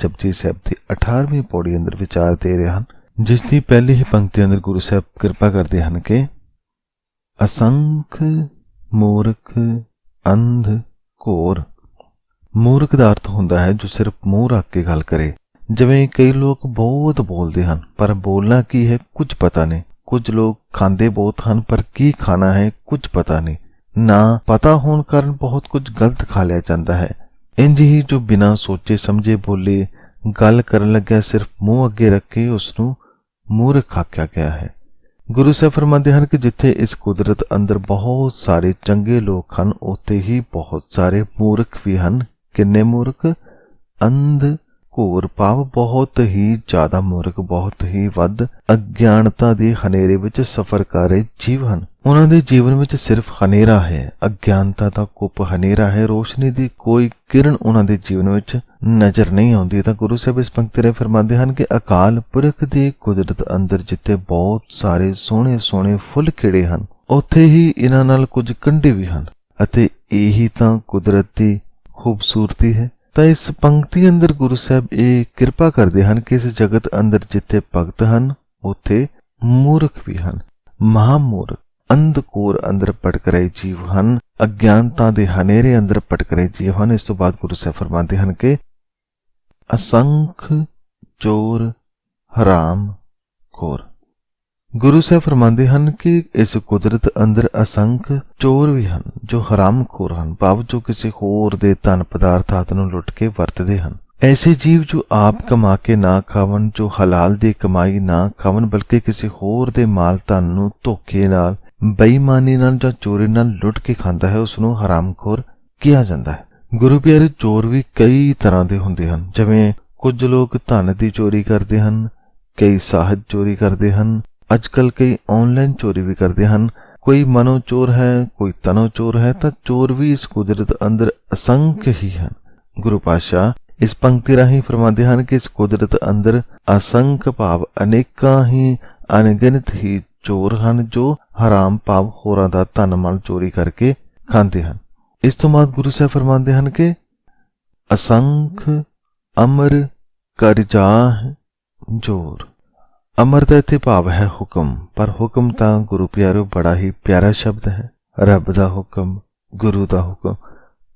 ਜਪਜੀ ਸਾਹਿਬ ਦੀ 18ਵੀਂ ਪੌੜੀ ਅੰਦਰ ਵਿਚਾਰ ਦੇ ਰਹੇ ਹਨ, ਜਿਸ ਦੀ ਪਹਿਲੀ ਹੀ ਪੰਕਤੀ ਅੰਦਰ ਗੁਰੂ ਸਾਹਿਬ ਕਿਰਪਾ ਕਰਦੇ ਹਨ ਕਿ ਅਸੰਖ ਮੂਰਖ ਅੰਧ ਘੋਰ। ਮੂਰਖ ਦਾ ਅਰਥ ਹੁੰਦਾ ਹੈ ਜੋ ਸਿਰਫ ਮੂੰਹ ਰੱਖ ਕੇ ਗੱਲ ਕਰੇ। ਜਿਵੇਂ ਕਈ ਲੋਕ ਬਹੁਤ ਬੋਲਦੇ ਹਨ, ਪਰ ਬੋਲਣਾ ਕੀ ਹੈ ਕੁਝ ਪਤਾ ਨਹੀਂ। ਕੁਝ ਲੋਕ ਖਾਂਦੇ ਬਹੁਤ ਹਨ, ਪਰ ਕੀ ਖਾਣਾ ਹੈ ਕੁਝ ਪਤਾ ਨਹੀਂ। ਨਾ ਪਤਾ ਹੋਣ ਕਾਰਨ ਬਹੁਤ ਕੁਝ ਗਲਤ ਖਾ ਲਿਆ ਜਾਂਦਾ ਹੈ। ਇੰਜ ਹੀ ਜੋ ਬਿਨਾਂ ਸੋਚੇ, ਸਮਝੇ, ਬੋਲੇ ਗੱਲ ਕਰਨ ਲੱਗਿਆ, ਸਿਰਫ ਮੂੰਹ ਅੱਗੇ ਰੱਖੇ ਉਸ ਨੂੰ ਮੂਰਖ ਆਖਿਆ ਗਿਆ ਹੈ। ਗੁਰੂ ਸਾਹਿਬ ਫਰਮਾਉਂਦੇ ਹਨ ਕਿ ਜਿੱਥੇ ਇਸ ਕੁਦਰਤ ਅੰਦਰ ਬਹੁਤ ਸਾਰੇ ਚੰਗੇ ਲੋਕ ਹਨ, ਉੱਥੇ ਹੀ ਬਹੁਤ ਸਾਰੇ ਮੂਰਖ ਵੀ ਹਨ। ਕਿੰਨੇ ਮੂਰਖ? ਅੰਧ, ਘੋਰ ਭਾਵ ਬਹੁਤ ਹੀ ਜ਼ਿਆਦਾ ਮੂਰਖ, ਬਹੁਤ ਹੀ ਵੱਧ ਅਗਿਆਨਤਾ ਦੇ ਹਨੇਰੇ ਵਿੱਚ ਸਫ਼ਰ ਕਰ ਰਹੇ ਜੀਵ ਹਨ। ਉਹਨਾਂ ਦੇ ਜੀਵਨ ਵਿੱਚ ਸਿਰਫ ਹਨੇਰਾ ਹੈ, ਅਗਿਆਨਤਾ ਦਾ ਕੁੱਪ ਹਨੇਰਾ ਹੈ, ਰੋਸ਼ਨੀ ਦੀ ਕੋਈ ਕਿਰਨ ਉਹਨਾਂ ਦੇ ਜੀਵਨ ਵਿੱਚ ਨਜ਼ਰ ਨਹੀਂ ਆਉਂਦੀ। ਤਾਂ ਗੁਰੂ ਸਾਹਿਬ ਇਸ ਪੰਕਤੀ ਰੇ ਫਰਮਾਉਂਦੇ ਹਨ ਕਿ ਅਕਾਲ ਪੁਰਖ ਦੀ ਕੁਦਰਤ ਅੰਦਰ ਜਿੱਥੇ ਬਹੁਤ ਸਾਰੇ ਸੋਹਣੇ ਸੋਹਣੇ ਫੁੱਲ ਖਿੜੇ ਹਨ, ਉੱਥੇ ਹੀ ਇਹਨਾਂ ਨਾਲ ਕੁਝ ਕੰਢੇ ਵੀ ਹਨ ਅਤੇ ਇਹੀ ਤਾਂ ਕੁਦਰਤ ਦੀ ਖੂਬਸੂਰਤੀ ਹੈ। ਤਾਂ ਇਸ ਪੰਕਤੀ ਅੰਦਰ ਗੁਰੂ ਸਾਹਿਬ ਇਹ ਕਿਰਪਾ ਕਰਦੇ ਹਨ ਕਿ ਇਸ ਜਗਤ ਅੰਦਰ ਜਿੱਥੇ ਭਗਤ ਹਨ, ਉੱਥੇ ਮੂਰਖ ਵੀ ਹਨ, ਮਹਾਮੂਰਖ ਅੰਧਕੋਰ ਅੰਦਰ ਭਟਕ ਰਹੇ ਜੀਵ ਹਨ, ਅਗਿਆਨਤਾ ਦੇ ਹਨੇਰੇ ਅੰਦਰ ਭਟਕ ਰਹੇ ਜੀਵ ਹਨ। ਇਸ ਤੋਂ ਬਾਅਦ ਗੁਰੂ ਸਾਹਿਬ ਫਰਮਾਉਂਦੇ ਹਨ ਕਿ ਅਸੰਖ ਚੋਰ ਹਰਾਮ ਖੋਰ। ਗੁਰੂ ਸਾਹਿਬ ਫਰਮਾਉਂਦੇ ਹਨ ਕਿ ਇਸ ਕੁਦਰਤ ਅੰਦਰ ਅਸੰਖ ਚੋਰ ਵੀ ਹਨ, ਜੋ ਹਰਾਮਖੋਰ ਹਨ ਭਾਵ ਜੋ ਕਿਸੇ ਹੋਰ ਦੇ ਧਨ ਪਦਾਰਥ ਪਦਾਰਥਾਂ ਨੂੰ ਲੁੱਟ ਕੇ ਵਰਤਦੇ ਹਨ। ਐਸੇ ਜੀਵ ਜੋ ਆਪ ਕਮਾ ਕੇ ਨਾ ਖਾਵਣ, ਜੋ ਹਲਾਲ ਦੀ ਕਮਾਈ ਨਾ ਖਾਵਣ, ਬਲਕਿ ਕਿਸੇ ਹੋਰ ਦੇ ਮਾਲ ਧਨ ਨੂੰ ਧੋਖੇ ਨਾਲ ਬੇਈਮਾਨੀ ਨਾਲ ਜਾਂ ਚੋਰੀ ਨਾਲ ਲੁੱਟ ਕੇ ਖਾਂਦਾ ਹੈ ਉਸ ਨੂੰ ਹਰਾਮਖੋਰ ਕਿਹਾ ਜਾਂਦਾ ਹੈ। ਗੁਰੂ ਪਿਆਰੇ, ਚੋਰ ਵੀ ਕਈ ਤਰ੍ਹਾਂ ਦੇ ਹੁੰਦੇ ਹਨ। ਜਿਵੇਂ ਕੁਝ ਲੋਕ ਧਨ ਦੀ ਚੋਰੀ ਕਰਦੇ ਹਨ, ਕਈ ਸਾਹਜ ਚੋਰੀ ਕਰਦੇ ਹਨ, ਅੱਜਕੱਲ ਕਈ ਆਨਲਾਈਨ ਚੋਰੀ ਵੀ ਕਰਦੇ ਹਨ। ਕੋਈ ਮਨੋ ਚੋਰ ਹੈ, ਕੋਈ ਤਨੋ ਚੋਰ ਹੈ, ਤਾਂ ਚੋਰ ਵੀ ਇਸ ਕੁਦਰਤ ਅੰਦਰ ਅਸੰਖ ਹੀ ਹਨ। ਗੁਰੂ ਪਾਸ਼ਾ ਇਸ ਪੰਕਤੀ ਰਾਹੀਂ ਫਰਮਾਉਂਦੇ ਹਨ ਕਿ ਇਸ ਕੁਦਰਤ ਅੰਦਰ ਅਸੰਖ ਭਾਵ ਅਨੇਕਾਂ ਹੀ ਅਣਗਿਣਤ ਹੀ ਚੋਰ ਹਨ ਜੋ ਹਰਾਮ ਭਾਵ ਹੋਰਾਂ ਦਾ ਧਨ ਮਾਲ ਚੋਰੀ ਕਰਕੇ ਖਾਂਦੇ ਹਨ। ਇਸ ਤੋਂ ਬਾਅਦ ਗੁਰੂ ਸਾਹਿਬ ਫਰਮਾਉਂਦੇ ਹਨ ਕਿ ਅਸੰਖ ਅਮਰ ਕਰਜਾਹ ਜੋਰ। ਅਮਰ ਦਾ ਇੱਥੇ ਭਾਵ ਹੈ ਹੁਕਮ, ਪਰ ਹੁਕਮ ਤਾਂ ਗੁਰੂ ਪਿਆਰੋ ਬੜਾ ਹੀ ਪਿਆਰਾ ਸ਼ਬਦ ਹੈ। ਰੱਬ ਦਾ ਹੁਕਮ, ਗੁਰੂ ਦਾ ਹੁਕਮ।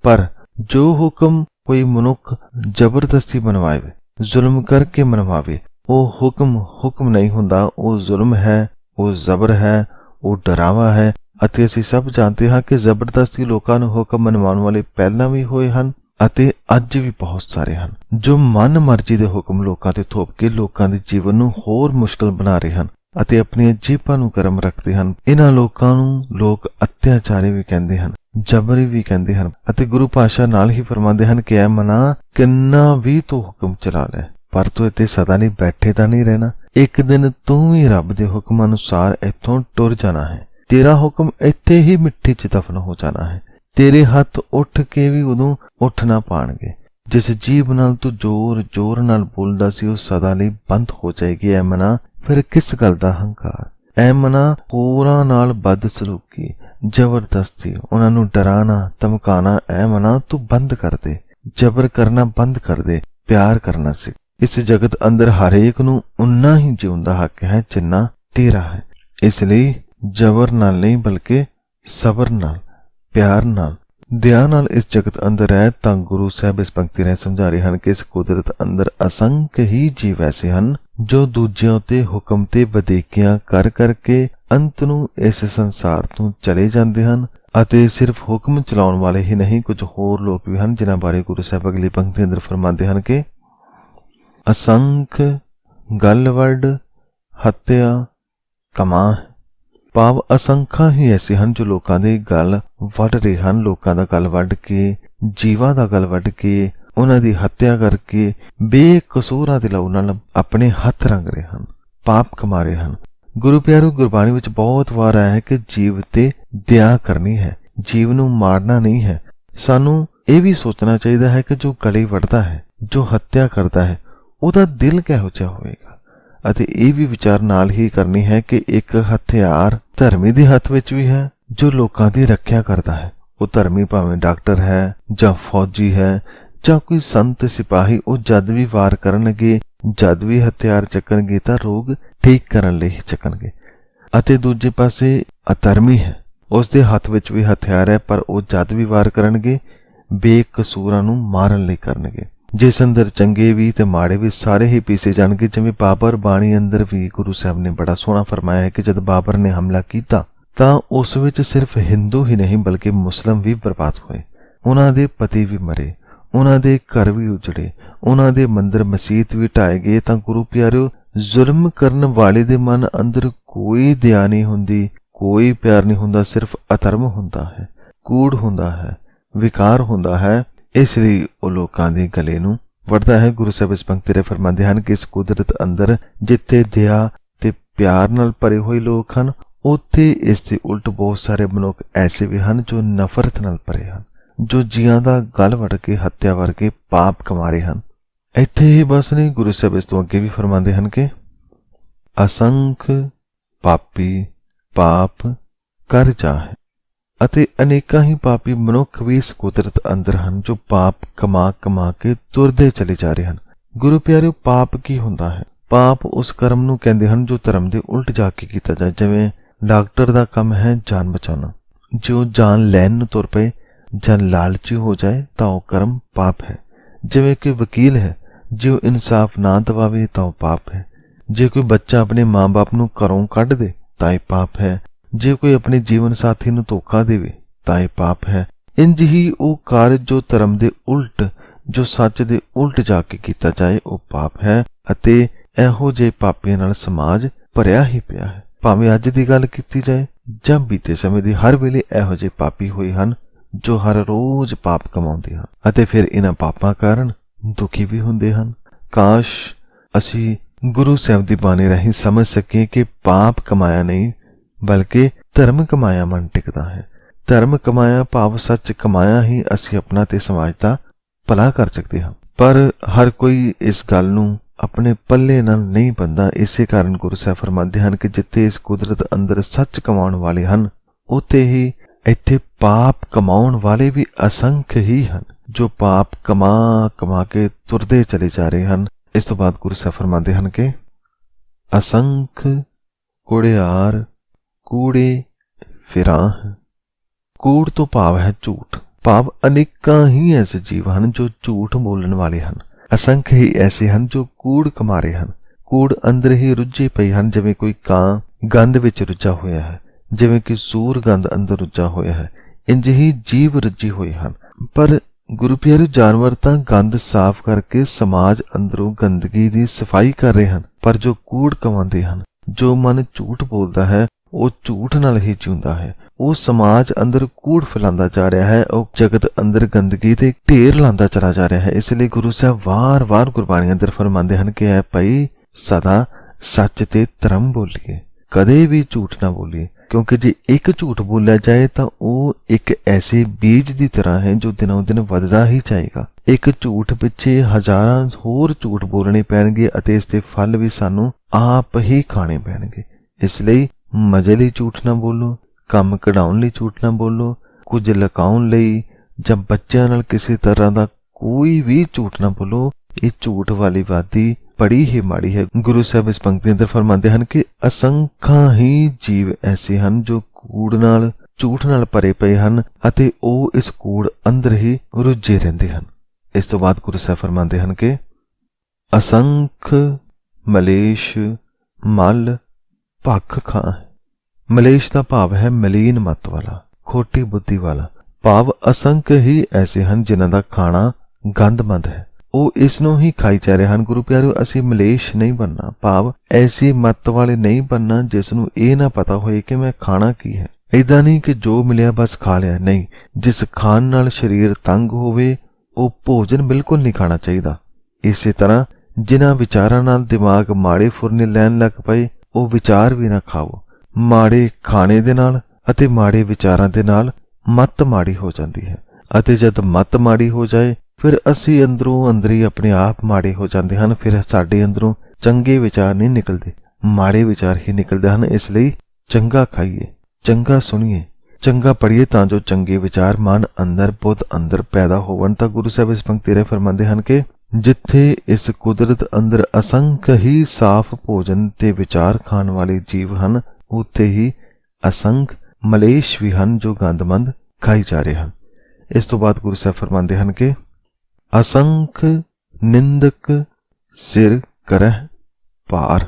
ਪਰ ਜੋ ਹੁਕਮ ਕੋਈ ਮਨੁੱਖ ਜ਼ਬਰਦਸਤੀ ਬਣਵਾਵੇ ਜ਼ੁਲਮ ਕਰਕੇ ਮਨਵਾਵੇ, ਉਹ ਹੁਕਮ ਹੁਕਮ ਨਹੀਂ ਹੁੰਦਾ, ਉਹ ਜ਼ੁਲਮ ਹੈ ਉਹ ਜ਼ਬਰ ਹੈ, ਉਹ ਡਰਾਵਾ ਹੈ ਅਤੇ ਅਸੀਂ ਸਭ ਜਾਣਦੇ ਹਾਂ ਕਿ ਜ਼ਬਰਦਸਤੀ ਲੋਕਾਂ ਨੂੰ ਹੁਕਮ ਮਨਵਾਉਣ ਵਾਲੇ ਪਹਿਲਾਂ ਵੀ ਹੋਏ ਹਨ ਅਤੇ ਅੱਜ ਵੀ ਬਹੁਤ ਸਾਰੇ ਹਨ, ਜੋ ਮਨ ਮਰਜ਼ੀ ਦੇ ਹੁਕਮ ਲੋਕਾਂ ਤੇ ਥੋਪ ਕੇ ਲੋਕਾਂ ਦੇ ਜੀਵਨ ਨੂੰ ਹੋਰ ਮੁਸ਼ਕਲ ਬਣਾ ਰਹੇ ਹਨ ਅਤੇ ਆਪਣੀਆਂ ਜੀਭਾਂ ਨੂੰ ਕਰਮ ਰੱਖਦੇ ਹਨ। ਇਹਨਾਂ ਲੋਕਾਂ ਨੂੰ ਲੋਕ ਅਤਿਆਚਾਰੀ ਵੀ ਕਹਿੰਦੇ ਹਨ, ਜਬਰੀ ਵੀ ਕਹਿੰਦੇ ਹਨ ਅਤੇ ਗੁਰੂ ਪਾਸ਼ਾ ਨਾਲ ਹੀ ਫਰਮਾਉਂਦੇ ਹਨ ਕਿ, ਐ ਮਨਾ, ਕਿੰਨਾ ਵੀ ਤੂੰ ਹੁਕਮ ਚਲਾ ਲੈ, ਪਰ ਤੂੰ ਇੱਥੇ ਸਦਾ ਨਹੀਂ ਬੈਠੇ ਤਾਂ ਨਹੀਂ ਰਹਿਣਾ। ਇੱਕ ਦਿਨ ਤੂੰ ਵੀ ਰੱਬ ਦੇ ਹੁਕਮ ਅਨੁਸਾਰ ਇੱਥੋਂ ਟੁਰ ਜਾਣਾ ਹੈ। ਤੇਰਾ ਹੁਕਮ ਇੱਥੇ ਹੀ ਮਿੱਟੀ 'ਚ ਦਫਨ ਹੋ ਜਾਣਾ ਹੈ। ਤੇਰੇ ਹੱਥ ਉੱਠ ਕੇ ਵੀ ਉਦੋਂ ਉੱਠ ਨਾ ਪਾਣਗੇ। ਜਿਸ ਜੀਬ ਨਾਲ ਤੂੰ ਜ਼ੋਰ ਜ਼ੋਰ ਨਾਲ ਬੋਲਦਾ ਸੀ, ਉਹ ਸਦਾ ਲਈ ਬੰਦ ਹੋ ਜਾਏਗੀ, ਐ ਮਨਾ। ਫਿਰ ਕਿਸ ਗੱਲ ਦਾ ਹੰਕਾਰ? ਐ ਮਨਾ ਹੋਰਾਂ ਨਾਲ ਬਦ ਸਲੂਕੀ, ਜ਼ਬਰਦਸਤੀ, ਉਹਨਾਂ ਨੂੰ ਡਰਾਣਾ, ਧਮਕਾਣਾ, ਐ ਮਨਾ ਤੂੰ ਬੰਦ ਕਰ ਦੇ। ਜ਼ਬਰ ਕਰਨਾ ਬੰਦ ਕਰ ਦੇ, ਪਿਆਰ ਕਰਨਾ ਸਿੱਖ। ਇਸ ਜਗਤ ਅੰਦਰ ਹਰੇਕ ਨੂੰ ਉਨਾ ਹੀ ਜਿਉਂਦਾ ਹੱਕ ਹੈ ਜਿੰਨਾ ਤੇਰਾ ਹੈ। ਇਸ ਲਈ ਜ਼ਬਰ ਨਾਲ ਨਹੀਂ ਬਲਕਿ ਸਬਰ ਨਾਲ, ਪਿਆਰ ਨਾਲ, ਦਇਆ ਨਾਲ ਇਸ ਜਗਤ ਅੰਦਰ ਹੈ ਤਾਂ ਗੁਰੂ ਸਾਹਿਬ ਇਸ ਪੰਕਤੀ ਨੇ ਸਮਝਾ ਰਹੇ ਹਨ ਕਿ ਇਸ ਕੁਦਰਤ ਅੰਦਰ ਅਸੰਖ ਹੀ ਜੀਵ ਐਸੇ ਹਨ ਜੋ ਦੂਜਿਆਂ ਤੇ ਹੁਕਮ ਤੇ ਵਧੇਕੀਆਂ ਕਰ ਕਰਕੇ ਅੰਤ ਨੂੰ ਇਸ ਸੰਸਾਰ ਤੋਂ ਚਲੇ ਜਾਂਦੇ ਹਨ ਅਤੇ ਸਿਰਫ ਹੁਕਮ ਚਲਾਉਣ ਵਾਲੇ ਹੀ ਨਹੀਂ, ਕੁਝ ਹੋਰ ਲੋਕ ਵੀ ਹਨ ਜਿਨ੍ਹਾਂ ਬਾਰੇ ਗੁਰੂ ਸਾਹਿਬ ਅਗਲੀ ਪੰਕਤੀ ਅੰਦਰ ਫਰਮਾਉਂਦੇ ਹਨ ਕਿ ਅਸੰਖ ਗਲਵੜ ਹੱਤਿਆ ਕਮਾ ਭਾਵ ਅਸੰਖਾਂ ਹੀ ਐਸੇ ਹਨ ਜੋ ਲੋਕਾਂ ਦੇ ਗਲ ਵੱਢ ਰਹੇ ਹਨ। ਲੋਕਾਂ ਦਾ ਗਲ ਵੱਢ ਕੇ, ਜੀਵਾਂ ਦਾ ਗਲ ਵੱਢ ਕੇ, ਉਹਨਾਂ ਦੀ ਹੱਤਿਆ ਕਰਕੇ ਬੇਕਸੂਰਾਂ ਦੇ ਲਹੂ ਨਾਲ ਆਪਣੇ ਹੱਥ ਰੰਗ ਰਹੇ ਹਨ, ਪਾਪ ਕਮਾ ਰਹੇ ਹਨ। ਗੁਰੂ ਪਿਆਰੋ, ਗੁਰਬਾਣੀ ਵਿੱਚ ਬਹੁਤ ਵਾਰ ਆਇਆ ਹੈ ਕਿ ਜੀਵ ਤੇ ਦਇਆ ਕਰਨੀ ਹੈ। ਜੀਵ ਨੂੰ ਮਾਰਨਾ ਨਹੀਂ ਹੈ। ਸਾਨੂੰ ਇਹ ਵੀ ਸੋਚਣਾ ਚਾਹੀਦਾ ਹੈ ਕਿ ਜੋ ਗਲੇ ਵੱਢਦਾ ਹੈ, ਜੋ ਹੱਤਿਆ ਕਰਦਾ ਹੈ ਉਹਦਾ ਦਿਲ ਕਿਹੋ ਜਿਹਾ ਹੋਵੇਗਾ ਅਤੇ ਇਹ ਵੀ ਵਿਚਾਰ ਨਾਲ ਹੀ ਕਰਨੀ ਹੈ ਕਿ ਇੱਕ ਹਥਿਆਰ ਧਰਮੀ ਦੇ ਹੱਥ ਵਿੱਚ ਵੀ ਹੈ, ਜੋ ਲੋਕਾਂ ਦੀ ਰੱਖਿਆ ਕਰਦਾ ਹੈ। ਉਹ ਧਰਮੀ ਭਾਵੇਂ ਡਾਕਟਰ ਹੈ ਜਾਂ ਫੌਜੀ ਹੈ ਜਾਂ ਕੋਈ ਸੰਤ ਸਿਪਾਹੀ, ਉਹ ਜਦ ਵੀ ਵਾਰ ਕਰਨਗੇ, ਜਦ ਵੀ ਹਥਿਆਰ ਚੱਕਣਗੇ ਤਾਂ ਰੋਗ ਠੀਕ ਕਰਨ ਲਈ ਹੀ ਚੱਕਣਗੇ। ਅਤੇ ਦੂਜੇ ਪਾਸੇ ਅਧਰਮੀ ਹੈ। ਉਸ ਦੇ ਹੱਥ ਵਿੱਚ ਵੀ ਹਥਿਆਰ ਹੈ, ਪਰ ਉਹ ਜਦ ਵੀ ਵਾਰ ਕਰਨਗੇ, ਬੇਕਸੂਰਾਂ ਨੂੰ ਮਾਰਨ ਲਈ ਕਰਨਗੇ। ਜਿਸ ਅੰਦਰ ਚੰਗੇ ਵੀ ਤੇ ਮਾੜੇ ਵੀ ਸਾਰੇ ਹੀ ਪੀਸੇ ਜਾਣਗੇ, ਜਿਵੇਂ ਬਾਬਰ ਬਾਣੀ ਅੰਦਰ ਵੀ ਗੁਰੂ ਸਾਹਿਬ ਨੇ ਬੜਾ ਸੋਹਣਾ ਫਰਮਾਇਆ ਹੈ ਕਿ ਜਦ ਬਾਬਰ ਨੇ ਹਮਲਾ ਕੀਤਾ, ਤਾਂ ਉਸ ਵਿੱਚ ਸਿਰਫ ਹਿੰਦੂ ਹੀ ਨਹੀਂ, ਬਲਕਿ ਮੁਸਲਮ ਵੀ ਬਰਬਾਦ ਹੋਏ। ਉਹਨਾਂ ਦੇ ਪਤੀ ਵੀ ਮਰੇ, ਉਹਨਾਂ ਦੇ ਘਰ ਵੀ ਉਜੜੇ, ਉਹਨਾਂ ਦੇ ਮੰਦਰ ਮਸਜਿਦ ਵੀ ਢਾਏ ਗਏ। ਤਾਂ ਗੁਰੂ ਪਿਆਰਿਓ, ਜ਼ੁਲਮ ਕਰਨ ਵਾਲੇ ਦੇ ਮਨ ਅੰਦਰ ਕੋਈ ਦਇਆ ਨਹੀਂ ਹੁੰਦੀ, ਕੋਈ ਪਿਆਰ ਨਹੀਂ ਹੁੰਦਾ, ਸਿਰਫ ਅਧਰਮ ਹੁੰਦਾ ਹੈ, ਕੂੜ ਹੁੰਦਾ ਹੈ, ਵਿਕਾਰ ਹੁੰਦਾ ਹੈ। ਇਸ ਲਈ ਉਹ ਲੋਕਾਂ ਦੀ ਗਲੇ ਨੂੰ ਵੜਦਾ ਹੈ। ਗੁਰੂ ਸਾਹਿਬ ਇਸ ਪੰਕਤੀ ਦੇ ਫਰਮਾਉਂਦੇ ਹਨ ਕਿ ਇਸ ਕੁਦਰਤ ਅੰਦਰ ਜਿੱਥੇ ਦਇਆ ਤੇ ਪਿਆਰ ਨਾਲ ਭਰੇ ਹੋਏ ਲੋਕ ਹਨ, ਉੱਥੇ ਇਸ ਦੇ ਉਲਟ ਬਹੁਤ ਸਾਰੇ ਮਨੁੱਖ ਐਸੇ ਵੀ ਹਨ ਜੋ ਨਫ਼ਰਤ ਨਾਲ ਭਰੇ ਹਨ, ਜੋ ਜੀਆਂ ਦਾ ਗਲ ਵੜ ਕੇ, ਹੱਤਿਆ ਵਰਗੇ ਪਾਪ ਕਮਾ ਰਹੇ ਹਨ। ਇੱਥੇ ਹੀ ਬਸ ਨਹੀਂ, ਗੁਰੂ ਸਾਹਿਬ ਇਸ ਤੋਂ ਅੱਗੇ ਵੀ ਫਰਮਾਉਂਦੇ ਹਨ ਕਿ ਅਸੰਖ ਪਾਪੀ ਪਾਪ ਕਰ ਜਾਹੇ। ਅਤੇ ਅਨੇਕਾਂ ਹੀ ਪਾਪੀ ਮਨੁੱਖ ਵੀ ਇਸ ਕੁਦਰਤ ਅੰਦਰ ਹਨ, ਜੋ ਪਾਪ ਕਮਾ ਕਮਾ ਕੇ ਤੁਰਦੇ ਚਲੇ ਜਾ ਰਹੇ ਹਨ। ਗੁਰੂ ਪਿਆਰਿਓ, ਪਾਪ ਕੀ ਹੁੰਦਾ ਹੈ? ਪਾਪ ਉਸ ਕਰਮ ਨੂੰ ਕਹਿੰਦੇ ਹਨ ਜੋ ਧਰਮ ਦੇ ਉਲਟ ਜਾ ਕੇ ਕੀਤਾ ਜਾਏ, ਜਿਵੇਂ ਡਾਕਟਰ ਦਾ ਕੰਮ ਹੈ ਜਾਨ ਬਚਾਉਣਾ। ਜੋ ਜਾਨ ਲੈਣ ਨੂੰ ਤੁਰ ਪਏ ਜਾਂ ਲਾਲਚੀ ਹੋ ਜਾਏ, ਤਾਂ ਉਹ ਕਰਮ ਪਾਪ ਹੈ। ਜਿਵੇਂ ਕਿ ਵਕੀਲ ਹੈ, ਜੋ ਇਨਸਾਫ ਨਾ ਦਵਾਵੇ, ਤਾਂ ਉਹ ਪਾਪ ਹੈ। ਜੇ ਕੋਈ ਬੱਚਾ ਆਪਣੇ ਮਾਂ-ਬਾਪ ਨੂੰ ਘਰੋਂ ਕੱਢ ਦੇ, ਤਾਂ ਇਹ ਪਾਪ ਹੈ। ਜੇ ਕੋਈ ਆਪਣੇ ਜੀਵਨ ਸਾਥੀ ਨੂੰ ਧੋਖਾ ਦੇਵੇ, ਤਾਂ ਇਹ ਪਾਪ ਹੈ। ਇੰਜ ਹੀ ਉਹ ਕਾਰਜ ਜੋ ਧਰਮ ਦੇ ਉਲਟ, ਜੋ ਸੱਚ ਦੇ ਉਲਟ ਜਾ ਕੇ ਕੀਤਾ ਜਾਏ, ਉਹ ਪਾਪ ਹੈ ਅਤੇ ਇਹੋ ਜਿਹੇ ਪਾਪੀਆਂ ਨਾਲ ਸਮਾਜ ਭਰਿਆ ਹੀ ਪਿਆ ਹੈ। ਭਾਵੇਂ ਅੱਜ ਦੀ ਗੱਲ ਕੀਤੀ ਜਾਏ, ਜਾਂ ਬੀਤੇ ਸਮੇਂ ਦੇ, ਹਰ ਵੇਲੇ ਇਹੋ ਜਿਹੇ ਪਾਪੀ ਹੋਏ ਹਨ, ਜੋ ਹਰ ਰੋਜ਼ ਪਾਪ ਕਮਾਉਂਦੇ ਹਨ ਅਤੇ ਫਿਰ ਇਹਨਾਂ ਪਾਪਾਂ ਕਾਰਨ ਦੁਖੀ ਵੀ ਹੁੰਦੇ ਹਨ। ਕਾਸ਼ ਅਸੀਂ ਗੁਰੂ ਸਾਹਿਬ ਦੀ ਬਾਣੀ ਰਾਹੀਂ ਸਮਝ ਸਕੀਏ ਕਿ ਪਾਪ ਕਮਾਇਆ ਨਹੀਂ ਬਲਕਿ ਧਰਮ ਕਮਾਇਆ ਮਨ ਟਿਕਦਾ ਹੈ। ਧਰਮ ਕਮਾਇਆ ਭਾਵ ਸੱਚ ਕਮਾਇਆ ਹੀ ਅਸੀਂ ਆਪਣਾ ਤੇ ਸਮਾਜ ਦਾ ਭਲਾ ਕਰ ਸਕਦੇ ਹਾਂ। ਪਰ ਹਰ ਕੋਈ ਇਸ ਗੱਲ ਨੂੰ ਆਪਣੇ ਪੱਲੇ ਨਾਲ ਨਹੀਂ ਬੰਦਾ ਇਸੇ ਕਾਰਨ ਗੁਰੂ ਸਾਹਿਬ ਫਰਮਾਉਂਦੇ ਹਨ ਕਿ ਜਿੱਥੇ ਇਸ ਕੁਦਰਤ ਅੰਦਰ ਸੱਚ ਕਮਾਉਣ ਵਾਲੇ ਹਨ, ਉੱਥੇ ਹੀ ਇੱਥੇ ਪਾਪ ਕਮਾਉਣ ਵਾਲੇ ਵੀ ਅਸੰਖ ਹੀ ਹਨ। ਜੋ ਪਾਪ ਕਮਾ ਕਮਾ ਕੇ ਤੁਰਦੇ ਚਲੇ ਜਾ ਰਹੇ ਹਨ, ਇਸ ਤੋਂ ਬਾਅਦ ਗੁਰੂ ਸਾਹਿਬ ਫਰਮਾਉਂਦੇ ਹਨ ਕਿ ਅਸੰਖ ਕੁੜਿਆਰ ਕੂੜੇ ਫਿਰਾਂ ਕੂੜ ਤੋਂ ਭਾਵ ਹੈ ਝੂਠ। ਭਾਵ ਅਨੇਕਾਂ ਹੀ ਐਸੇ ਜੀਵ ਹਨ ਜੋ ਝੂਠ ਬੋਲਣ ਵਾਲੇ ਹਨ। ਅਸੰਖ ਹੀ ਐਸੇ ਹਨ ਜੋ ਕੂੜ ਕਮਾਰੇ ਹਨ। ਕੂੜ ਅੰਦਰ ਹੀ ਰੁੱਝੇ ਪਏ ਹਨ, ਜਿਵੇਂ ਕੋਈ ਕਾਂ ਗੰਧ ਵਿੱਚ ਰੁੱਝਾ ਹੋਇਆ ਹੈ, ਜਿਵੇਂ ਕਿ ਸੂਰ ਗੰਧ ਅੰਦਰ ਰੁੱਝਾ ਹੋਇਆ ਹੈ। ਇੰਜ ਹੀ ਜੀਵ ਰੁੱਝੇ ਹੋਏ ਹਨ। ਪਰ ਗੁਰੂ ਪਿਆਰੇ ਜਾਨਵਰ ਤਾਂ ਗੰਦ ਸਾਫ਼ ਕਰਕੇ ਸਮਾਜ ਅੰਦਰੋਂ ਗੰਦਗੀ ਦੀ ਸਫ਼ਾਈ ਕਰ ਰਹੇ ਹਨ। ਪਰ ਜੋ ਕੂੜ ਕਮਾਉਂਦੇ ਹਨ, ਜੋ ਮਨ ਝੂਠ ਬੋਲਦਾ ਹੈ ਉਹ ਝੂਠ ਨਾਲ ਹੀ ਜਿਉਂਦਾ ਹੈ। ਉਹ ਸਮਾਜ ਅੰਦਰ ਕੂੜ ਫੈਲਾਉਂਦਾ ਜਾ ਰਿਹਾ ਹੈ। ਉਹ ਜਗਤ ਅੰਦਰ ਗੰਦਗੀ ਦੇ ਢੇਰ ਲਾਉਂਦਾ ਚਲਾ ਜਾ ਰਿਹਾ ਹੈ। ਇਸ ਲਈ ਗੁਰੂ ਸਾਹਿਬ ਵਾਰ-ਵਾਰ ਗੁਰਬਾਣੀ ਅੰਦਰ ਫਰਮਾਉਂਦੇ ਹਨ ਕਿ, ਐ ਭਾਈ, ਸਦਾ ਸੱਚ ਤੇ ਧਰਮ ਬੋਲੀਏ। ਕਦੇ ਵੀ ਝੂਠ ਨਾ ਬੋਲੀਏ। ਕਿਉਂਕਿ ਜੇ ਇੱਕ ਝੂਠ ਬੋਲਿਆ ਜਾਏ ਤਾਂ ਉਹ ਇੱਕ ਐਸੇ ਬੀਜ ਦੀ ਤਰ੍ਹਾਂ ਹੈ ਜੋ ਦਿਨੋਂ ਦਿਨ ਵੱਧਦਾ ਹੀ ਜਾਏਗਾ। ਇੱਕ ਝੂਠ ਪਿੱਛੇ ਹਜ਼ਾਰਾਂ ਹੋਰ ਝੂਠ ਬੋਲਣੇ ਪੈਣਗੇ ਅਤੇ ਇਸ ਦੇ ਫਲ ਵੀ ਸਾਨੂੰ ਆਪ ਹੀ ਖਾਣੇ ਪੈਣਗੇ। ਇਸ ਲਈ ਮਜ਼ੇ ਲਈ ਝੂਠ ਨਾ ਬੋਲੋ, ਕੰਮ ਕਢਾਉਣ ਲਈ ਝੂਠ ਨਾ ਬੋਲੋ, ਕੁਝ ਲਕਾਉਣ ਲਈ ਜਾਂ ਬੱਚਿਆਂ ਨਾਲ ਕਿਸੇ ਤਰ੍ਹਾਂ ਦਾ ਕੋਈ ਵੀ ਝੂਠ ਨਾ ਬੋਲੋ। ਇਹ ਝੂਠ ਵਾਲੀ ਬਾਤੀ ਬੜੀ ਹੀ ਮਾੜੀ ਹੈ। ਗੁਰੂ ਸਾਹਿਬ ਇਸ ਪੰਕਤੀ ਅੰਦਰ ਫਰਮਾਉਂਦੇ ਹਨ ਕਿ ਅਸੰਖਾਂ ਹੀ ਜੀਵ ਐਸੇ ਹਨ ਜੋ ਕੂੜ ਨਾਲ, ਝੂਠ ਨਾਲ ਭਰੇ ਪਏ ਹਨ ਅਤੇ ਉਹ ਇਸ ਕੂੜ ਅੰਦਰ ਹੀ ਰੁੱਝੇ ਰਹਿੰਦੇ ਹਨ। ਇਸ ਤੋਂ ਬਾਅਦ ਗੁਰੂ ਸਾਹਿਬ ਫਰਮਾਉਂਦੇ ਹਨ ਕਿ ਅਸੰਖ, ਮਲੇਸ਼, ਮਲ, ਭੱਖ ਖਾਂ ਮਲੇਸ਼ ਦਾ ਭਾਵ ਹੈ ਮਲੀਨ ਮਤ ਵਾਲਾ, ਖੋਟੀ ਬੁੱਧੀ ਵਾਲਾ। ਭਾਵ ਅਸੰਖ ਹੀ ਐਸੇ ਹਨ ਜਿਨ੍ਹਾਂ ਦਾ ਖਾਣਾ ਗੰਦਮੰਦ ਹੈ। ਉਹ ਇਸ ਨੂੰ ਹੀ ਖਾਈ ਜਾ ਰਹੇ ਹਨ। ਗੁਰੂ ਪਿਆਰਿਓ, ਅਸੀਂ ਮਲੇਸ਼ ਨਹੀਂ ਬੰਨਾ ਭਾਵ ਐਸੀ ਮਤ ਵਾਲੇ ਨਹੀਂ ਬੰਨਾ ਜਿਸ ਨੂੰ ਇਹ ਨਾ ਪਤਾ ਹੋਏ ਕਿ ਮੈਂ ਖਾਣਾ ਕੀ ਹੈ। ਐਦਾਂ ਨਹੀਂ ਕਿ ਜੋ ਮਿਲਿਆ ਬਸ ਖਾ ਲਿਆ। ਨਹੀਂ, ਜਿਸ ਖਾਣ ਨਾਲ ਸਰੀਰ ਤੰਗ ਹੋਵੇ, ਉਹ ਭੋਜਨ ਬਿਲਕੁਲ ਨਹੀਂ ਖਾਣਾ ਚਾਹੀਦਾ। ਇਸੇ ਤਰ੍ਹਾਂ ਜਿਨ੍ਹਾਂ ਵਿਚਾਰਾਂ ਨਾਲ ਦਿਮਾਗ ਮਾੜੇ ਫੁਰਨੇ ਲੈਣ ਲੱਗ ਪਏ, ਉਹ ਵਿਚਾਰ ਵੀ ਨਾ ਖਾਓ ਮਾੜੇ ਖਾਣੇ ਦੇ ਨਾਲ ਅਤੇ ਮਾੜੇ ਵਿਚਾਰਾਂ ਦੇ ਨਾਲ ਮਤ ਮਾੜੀ ਹੋ ਜਾਂਦੀ ਹੈ। ਅਤੇ ਜਦ ਮਤ ਮਾੜੀ ਹੋ ਜਾਏ, ਫਿਰ ਅਸੀਂ ਅੰਦਰੋਂ ਅੰਦਰੀ ਆਪਣੇ ਆਪ ਮਾੜੇ ਹੋ ਜਾਂਦੇ ਹਨ, ਫਿਰ ਸਾਡੇ ਅੰਦਰੋਂ ਚੰਗੇ ਵਿਚਾਰ ਨਹੀਂ ਨਿਕਲਦੇ। ਮਾੜੇ ਵਿਚਾਰ ਹੀ ਨਿਕਲਦੇ ਹਨ, ਇਸ ਲਈ ਚੰਗਾ ਖਾਈਏ, ਚੰਗਾ ਸੁਣੀਏ, ਚੰਗਾ ਪੜ੍ਹੀਏ ਤਾਂ ਜੋ ਚੰਗੇ ਵਿਚਾਰ ਮਨ ਅੰਦਰ ਬੁੱਧ ਅੰਦਰ ਪੈਦਾ ਹੋਵਣ। ਤਾਂ ਗੁਰੂ ਸਾਹਿਬ ਇਸ ਪੰਕਤੀ ਰੇ ਫਰਮਾਉਂਦੇ ਹਨ ਕਿ ਜਿੱਥੇ ਇਸ ਕੁਦਰਤ ਅੰਦਰ ਅਸੰਖ ਹੀ ਸਾਫ਼ ਭੋਜਨ ਤੇ ਵਿਚਾਰ ਖਾਣ ਵਾਲੇ ਜੀਵ ਹਨ ਉੱਥੇ ਹੀ ਅਸੰਖ ਮਲੇਸ਼ ਵੀ ਹਨ ਜੋ ਗੰਦਮੰਦ ਖਾਈ ਜਾ ਰਹੇ ਹਨ। ਇਸ ਤੋਂ ਬਾਅਦ ਗੁਰੂ ਸਾਹਿਬ ਫਰਮਾਉਂਦੇ ਹਨ ਕਿ ਅਸੰਖ ਨਿੰਦਕ ਸਿਰ ਕਰਹਿ ਭਾਰ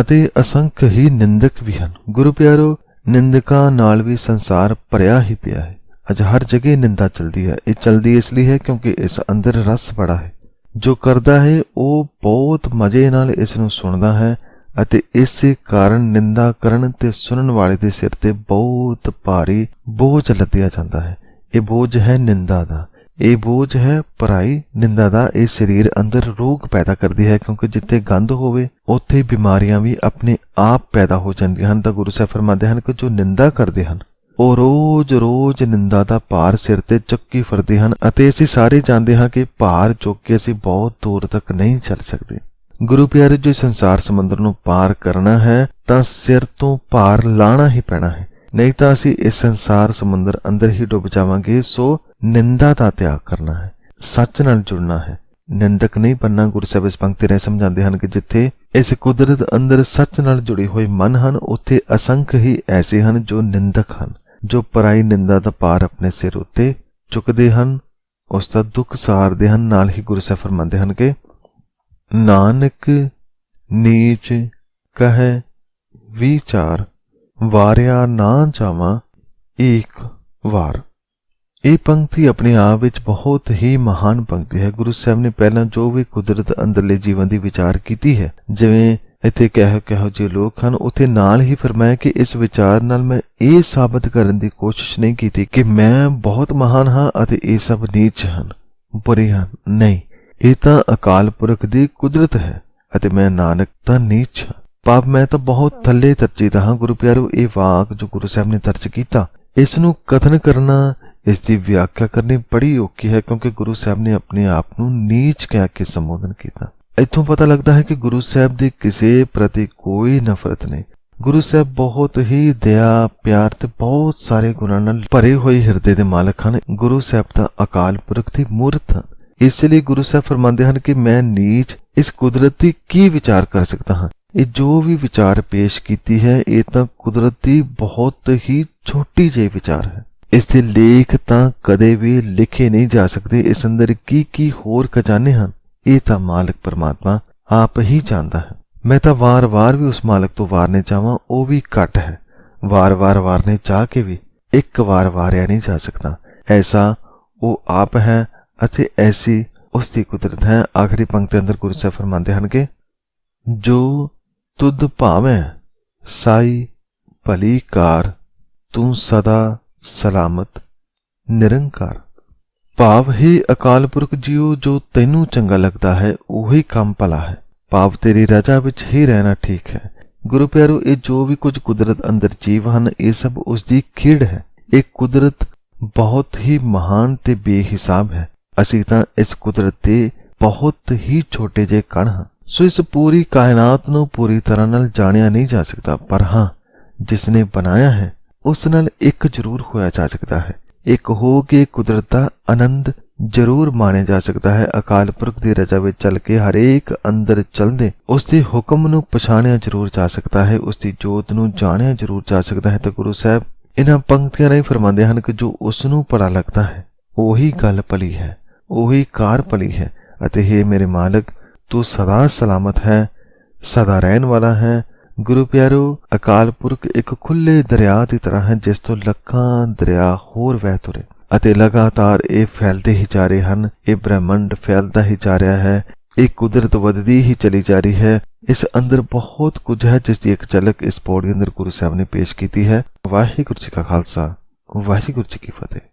ਅਤੇ ਅਸੰਖ ਹੀ ਨਿੰਦਕ ਵੀ ਹਨ। ਗੁਰੂ ਪਿਆਰੋ, ਨਿੰਦਕਾਂ ਨਾਲ ਵੀ ਸੰਸਾਰ ਭਰਿਆ ਹੀ ਪਿਆ ਹੈ। ਅੱਜ ਹਰ ਜਗ੍ਹਾ ਨਿੰਦਾ ਚਲਦੀ ਹੈ। ਇਹ ਚਲਦੀ ਇਸ ਲਈ ਹੈ ਕਿਉਂਕਿ ਇਸ ਅੰਦਰ ਰਸ ਬੜਾ ਹੈ। ਜੋ ਕਰਦਾ ਹੈ, ਉਹ ਬਹੁਤ ਮਜ਼ੇ ਨਾਲ ਇਸ ਨੂੰ ਸੁਣਦਾ ਹੈ ਅਤੇ ਇਸੇ ਕਾਰਨ ਨਿੰਦਾ ਕਰਨ ਤੇ ਸੁਣਨ ਵਾਲੇ ਦੇ ਸਿਰ ਤੇ ਬਹੁਤ ਭਾਰੀ ਬੋਝ ਲੱਦਿਆ ਜਾਂਦਾ ਹੈ। ਇਹ ਬੋਝ ਹੈ ਨਿੰਦਾ ਦਾ। ਇਹ ਬੋਝ ਹੈ ਪਰਾਈ। ਨਿੰਦਾ ਦਾ ਇਹ ਸਰੀਰ ਅੰਦਰ ਰੋਗ ਪੈਦਾ ਕਰਦੀ ਹੈ ਕਿਉਂਕਿ ਜਿੱਥੇ ਗੰਦ ਹੋਵੇ, ਉੱਥੇ ਬਿਮਾਰੀਆਂ ਵੀ ਆਪਣੇ ਆਪ ਪੈਦਾ ਹੋ ਜਾਂਦੀਆਂ ਹਨ। ਤਾਂ ਗੁਰੂ ਸਾਹਿਬ ਫਰਮਾਉਂਦੇ ਹਨ ਕਿ ਜੋ ਨਿੰਦਾ ਕਰਦੇ ਹਨ, ਉਹ ਰੋਜ਼-ਰੋਜ਼ ਨਿੰਦਾ ਦਾ ਭਾਰ ਸਿਰ ਤੇ ਚੱਕੀ ਫਿਰਦੇ ਹਨ ਅਤੇ ਅਸੀਂ ਸਾਰੇ ਜਾਣਦੇ ਹਾਂ ਕਿ ਭਾਰ ਚੁੱਕ ਕੇ ਅਸੀਂ ਬਹੁਤ ਦੂਰ ਤੱਕ ਨਹੀਂ ਚੱਲ ਸਕਦੇ। ਗੁਰੂ ਪਿਆਰੇ ਜੋ ਸੰਸਾਰ ਸਮੁੰਦਰ ਨੂੰ ਪਾਰ ਕਰਨਾ ਹੈ, ਤਾਂ ਸਿਰ ਤੋਂ ਭਾਰ ਲਾਣਾ ਹੀ ਪੈਣਾ ਹੈ। ਨਹੀਂ ਤਾਂ ਅਸੀਂ ਇਸ ਸੰਸਾਰ ਸਮੁੰਦਰ ਅੰਦਰ ਹੀ ਡੁੱਬ ਜਾਵਾਂਗੇ, ਸੋ ਨਿੰਦਾ ਦਾ ਤਿਆਗ ਕਰਨਾ ਹੈ। ਸੱਚ ਨਾਲ ਜੁੜਨਾ ਹੈ। ਨਿੰਦਕ ਨਹੀਂ ਬੰਨਾ, ਗੁਰੂ ਸਾਹਿਬ ਇਸ ਪੰਕਤੀ ਰਾਹੀਂ ਸਮਝਾਉਂਦੇ ਹਨ ਕਿ ਜਿੱਥੇ ਇਸ ਕੁਦਰਤ ਅੰਦਰ ਸੱਚ ਨਾਲ ਜੁੜੇ ਹੋਏ ਮਨ ਹਨ, ਉੱਥੇ ਅਸੰਖ ਹੀ ਐਸੇ ਹਨ ਜੋ ਨਿੰਦਕ ਹਨ, ਜੋ ਪਰਾਈ ਨਿੰਦਾ ਦਾ ਪਾਰ ਆਪਣੇ ਸਿਰ ਉੱਤੇ ਚੁੱਕਦੇ ਹਨ। ਉਸ ਦਾ ਦੁੱਖ ਸਾਰਦੇ ਹਨ। ਨਾਲ ਹੀ ਗੁਰੂ ਸਾਹਿਬ ਫਰਮਾਉਂਦੇ ਹਨ ਕਿ ਨਾਨਕ ਨੀਚ ਕਹੈ ਵਿਚਾਰ, ਵਾਰਿਆ ਨਾ ਜਾਵਾਂ ਏਕ ਵਾਰ। ਇਹ ਪੰਕਤੀ ਆਪਣੇ ਆਪ ਵਿੱਚ ਬਹੁਤ ਹੀ ਮਹਾਨ ਪੰਕਤੀ ਹੈ। ਗੁਰੂ ਸਾਹਿਬ ਨੇ ਪਹਿਲਾਂ ਜੋ ਵੀ ਕੁਦਰਤ ਅੰਦਰਲੇ ਜੀਵਨ ਦੀ ਵਿਚਾਰ ਕੀਤੀ ਹੈ, ਜਿਵੇਂ ਇੱਥੇ ਕਹਿ ਕਹੋ ਜੇ ਲੋਕ ਹਨ, ਉਥੇ ਨਾਲ ਹੀ ਫਰਮਾਇਆ ਕਿ ਇਸ ਵਿਚਾਰ ਨਾਲ ਮੈਂ ਇਹ ਸਾਬਤ ਕਰਨ ਦੀ ਕੋਸ਼ਿਸ਼ ਨਹੀਂ ਕੀਤੀ ਕਿ ਮੈਂ ਬਹੁਤ ਮਹਾਨ ਹਾਂ ਅਤੇ ਇਹ ਸਭ ਨੀਚ ਹਨ, ਬੁਰੇ ਹਨ। ਨਹੀਂ। ਇਹ ਤਾਂ ਅਕਾਲ ਪੁਰਖ ਦੀ ਕੁਦਰਤ ਹੈ ਅਤੇ ਮੈਂ ਨਾਨਕ ਤਾਂ ਨੀਚ ਪਾਪ ਮੈਂ ਤਾਂ ਬਹੁਤ ਥੱਲੇ ਤਰਜੀਦਾ ਹਾਂ। ਗੁਰੂ ਪਿਆਰੋ, ਇਹ ਵਾਕ ਜੋ ਗੁਰੂ ਸਾਹਿਬ ਨੇ ਦਰਜ ਕੀਤਾ, ਇਸ ਨੂੰ ਕਥਨ ਕਰਨਾ, ਇਸ ਦੀ ਵਿਆਖਿਆ ਕਰਨੀ ਬੜੀ ਔਖੀ ਹੈ ਕਿਉਂਕਿ ਗੁਰੂ ਸਾਹਿਬ ਨੇ ਆਪਣੇ ਆਪ ਨੂੰ ਨੀਚ ਕਹਿ ਕੇ ਸੰਬੋਧਨ ਕੀਤਾ। ਇੱਥੋਂ ਪਤਾ ਲੱਗਦਾ ਹੈ ਕਿ ਗੁਰੂ ਸਾਹਿਬ ਦੀ ਕਿਸੇ ਪ੍ਰਤੀ ਕੋਈ ਨਫ਼ਰਤ ਨਹੀਂ। ਗੁਰੂ ਸਾਹਿਬ ਬਹੁਤ ਹੀ ਦਇਆ, ਪਿਆਰ ਤੇ ਬਹੁਤ ਸਾਰੇ ਗੁਣਾਂ ਨਾਲ ਭਰੇ ਹੋਏ ਹਿਰਦੇ ਦੇ ਮਾਲਕ ਹਨ। ਗੁਰੂ ਸਾਹਿਬ ਤਾਂ ਅਕਾਲ ਪੁਰਖ ਦੀ ਮੂਰਤ ਇਸ ਲਈ ਗੁਰੂ ਸਾਹਿਬ ਫਰਮਾਉਂਦੇ ਹਨ ਕਿ ਮੈਂ ਨੀਚ, ਇਸ ਕੁਦਰਤ ਦੀ ਕੀ ਵਿਚਾਰ ਕਰ ਸਕਦਾ ਹਾਂ? ਇਹ ਜੋ ਵੀ ਵਿਚਾਰ ਪੇਸ਼ ਕੀਤੀ ਹੈ, ਇਹ ਤਾਂ ਕੁਦਰਤ ਦੀ ਬਹੁਤ ਹੀ ਛੋਟੀ ਜਿਹੀ ਵਿਚਾਰ ਹੈ। ਇਸ ਦੇ ਲੇਖ ਤਾਂ ਕਦੇ ਵੀ ਲਿਖੇ ਨਹੀਂ ਜਾ ਸਕਦੇ। ਇਸ ਅੰਦਰ ਕੀ ਕੀ ਹੋਰ ਖਜ਼ਾਨੇ ਹਨ? ਇਹ ਤਾਂ ਮਾਲਕ ਪਰਮਾਤਮਾ ਆਪ ਹੀ ਜਾਣਦਾ ਹੈ। ਮੈਂ ਤਾਂ ਵਾਰ-ਵਾਰ ਵੀ ਉਸ ਮਾਲਕ ਤੋਂ ਵਾਰਨੇ ਚਾਹਾਂ, ਉਹ ਵੀ ਘਟ ਹੈ। ਵਾਰ-ਵਾਰ ਵਾਰਨੇ ਚਾਹ ਕੇ ਵੀ ਇੱਕ ਵਾਰ ਵਾਰਿਆ ਨਹੀਂ ਜਾ ਸਕਦਾ। ਐਸਾ ਉਹ ਆਪ ਹੈ ਅਤੇ ਐਸੀ ਉਸ ਦੀ ਕੁਦਰਤ ਹੈ, ਆਖਰੀ ਪੰਕਤੀ ਅੰਦਰ ਗੁਰੂ ਸਾਹਿਬ ਫਰਮਾਉਂਦੇ ਹਨ ਕਿ ਜੋ ਤੁਧ ਭਾਵੇਂ ਸਾਈ ਭਲੀ ਕਾਰ, ਤੂੰ ਸਦਾ ਸਲਾਮਤ, ਨਿਰੰਕਾਰ। ਭਾਵ ਹੀ ਅਕਾਲ ਪੁਰਖ ਜੀਓ, ਜੋ ਤੈਨੂੰ ਚੰਗਾ ਲੱਗਦਾ ਹੈ, ਉਹੀ ਕੰਮ ਭਲਾ ਹੈ। ਭਾਵ ਤੇਰੀ ਰਜਾ ਵਿੱਚ ਹੀ ਰਹਿਣਾ ਠੀਕ ਹੈ। ਗੁਰੂ ਪਿਆਰੋ, ਇਹ ਜੋ ਵੀ ਕੁਝ ਕੁਦਰਤ ਅੰਦਰ ਜੀਵ ਹਨ, ਇਹ ਸਭ ਉਸ ਦੀ ਖੇਡ ਹੈ। ਇਹ ਕੁਦਰਤ ਬਹੁਤ ਹੀ ਮਹਾਨ ਤੇ ਬੇਹਿਸਾਬ ਹੈ। ਅਸੀਂ ਤਾਂ ਇਸ ਕੁਦਰਤ ਦੇ ਬਹੁਤ ਹੀ ਛੋਟੇ ਜਿਹੇ ਕਣ ਹਾਂ। ਸੋ ਇਸ ਪੂਰੀ ਕਾਇਨਾਤ ਨੂੰ ਪੂਰੀ ਤਰ੍ਹਾਂ ਨਾਲ ਜਾਣਿਆ ਨਹੀਂ ਜਾ ਸਕਦਾ, ਪਰ ਹਾਂ, ਜਿਸ ਨੇ ਬਣਾਇਆ ਹੈ, ਉਸ ਨਾਲ ਇੱਕ ਜ਼ਰੂਰ ਹੋਇਆ ਜਾ ਸਕਦਾ ਹੈ। ਇੱਕ ਹੋ ਕੇ ਕੁਦਰਤ ਦਾ ਆਨੰਦ ਜ਼ਰੂਰ ਮਾਣਿਆ ਜਾ ਸਕਦਾ ਹੈ। ਅਕਾਲ ਪੁਰਖ ਦੀ ਰਜਾ ਵਿੱਚ ਚੱਲ ਕੇ ਹਰੇਕ ਅੰਦਰ ਚਲਦੇ, ਉਸ ਦੇ ਹੁਕਮ ਨੂੰ ਪਛਾਣਿਆ ਜ਼ਰੂਰ ਜਾ ਸਕਦਾ ਹੈ, ਉਸ ਦੀ ਜੋਤ ਨੂੰ ਜਾਣਿਆ ਜ਼ਰੂਰ ਜਾ ਸਕਦਾ ਹੈ। ਤਾਂ ਗੁਰੂ ਸਾਹਿਬ ਇਹਨਾਂ ਪੰਕਤੀਆਂ ਰਾਹੀਂ ਫਰਮਾਉਂਦੇ ਹਨ ਕਿ ਜੋ ਉਸ ਨੂੰ ਭਲਾ ਲੱਗਦਾ ਹੈ, ਉਹੀ ਗੱਲ ਭਲੀ ਹੈ। ਉਹੀ ਕਾਰ ਪਲੀ ਹੈ ਅਤੇ हे ਮੇਰੇ ਮਾਲਕ, ਤੂੰ ਸਦਾ ਸਲਾਮਤ ਹੈ, ਸਦਾ ਰਹਿਣ ਵਾਲਾ ਹੈ। ਗੁਰੂ ਪਿਆਰੋ, ਅਕਾਲ ਪੁਰਖ ਇੱਕ ਖੁੱਲੇ ਦਰਿਆ ਦੀ ਤਰ੍ਹਾਂ ਹੈ, ਜਿਸ ਤੋਂ ਲੱਖਾਂ ਦਰਿਆ ਹੋਰ ਵਹਿ ਤੁਰੇ ਅਤੇ ਲਗਾਤਾਰ ਇਹ ਫੈਲਦੇ ਹੀ ਜਾ ਰਹੇ ਹਨ, ਇਹ ਬ੍ਰਹਿਮੰਡ ਫੈਲਦਾ ਹੀ ਜਾ ਰਿਹਾ ਹੈ, ਇਹ ਕੁਦਰਤ ਵਧਦੀ ਹੀ ਚਲੀ ਜਾ ਰਹੀ ਹੈ। ਇਸ ਅੰਦਰ ਬਹੁਤ ਕੁਝ ਹੈ, ਜਿਸ ਦੀ ਇੱਕ ਝਲਕ ਇਸ ਪੌੜੀ ਅੰਦਰ ਗੁਰੂ ਸਾਹਿਬ ਨੇ ਪੇਸ਼ ਕੀਤੀ ਹੈ। ਵਾਹਿਗੁਰੂ ਜੀ ਕਾ ਖਾਲਸਾ, ਵਾਹਿਗੁਰੂ ਜੀ ਕੀ ਫਤਿਹ।